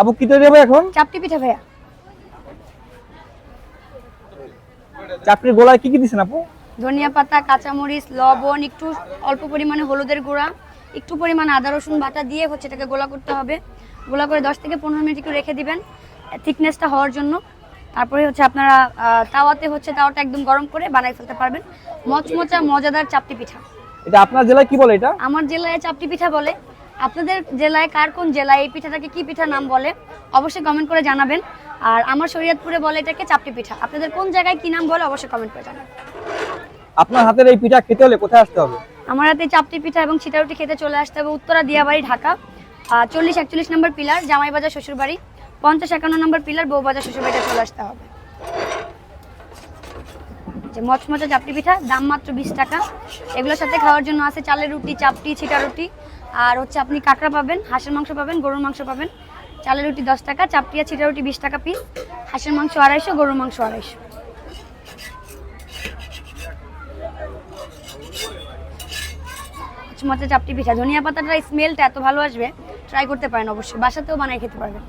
আপু কি তৈরি হবে এখন? চাপটি পিঠা ভাইয়া। চাপড়ির গোলায় কি কি দিচ্ছেন আপু? ধনিয়া পাতা কাঁচামরিচ লবণ একটু অল্প পরিমাণে হলুদের গুঁড়া একটু পরিমাণে আদা রসুন বাটা দিয়ে হচ্ছে এটাকে গোলা করতে হবে। গোলা করে দশ থেকে পনেরো মিনিট একটু রেখে দিবেন থিকনেসটা হওয়ার জন্য। তারপরে হচ্ছে আপনারা তাওয়াতে হচ্ছে তাওয়াটা একদম গরম করে বানাই ফেলতে পারবেন। মচমচা মজাদার চাপটি পিঠা। এটা আপনার জেলায় কি বলে এটা? আমার জেলায় চাপটি পিঠা বলে। আপনাদের জেলায় কার কোন জেলায় এই পিঠাটাকে কি পিঠা নাম বলে অবশ্যই কমেন্ট করে জানাবেন। আর আমার শরীয়তপুরে বলে এটাকে চাপটি পিঠা। আপনাদের কোন জায়গায় কি নাম বলে অবশ্যই কমেন্ট করে জানাবেন। আপনার হাতের এই পিঠা খেতে হলে কোথায় আসতে হবে? আমার হাতে চাপটি পিঠা এবং ছিটারুটি খেতে চলে আসতে হবে উত্তরা দিয়াবাড়ি ঢাকা। চল্লিশ একচল্লিশ নম্বর পিলার জামাইবাজার শ্বশুরবাড়ি। পঞ্চাশ একান্ন নম্বর পিলার বউবাজার শ্বশুরবাড়িতে চলে আসতে হবে। যে মচমচা চাপটি পিঠা দাম মাত্র বিশ টাকা। এগুলোর সাথে খাওয়ার জন্য আছে চালের রুটি চাপটি ছিটা রুটি। আর হচ্ছে আপনি কাঁকড়া পাবেন, হাঁসের মাংস পাবেন, গরুর মাংস পাবেন। চালের রুটি দশ টাকা চাপটিয়া ছিটা রুটি বিশ টাকা পিস। হাঁসের মাংস আড়াইশো, গরুর মাংস আড়াইশো। মচমচা চাপটি পিঠা। ধনিয়া পাতাটা স্মেলটা এত ভালো আসবে ট্রাই করতে পারেন অবশ্যই। বাসাতেও বানিয়ে খেতে পারবেন।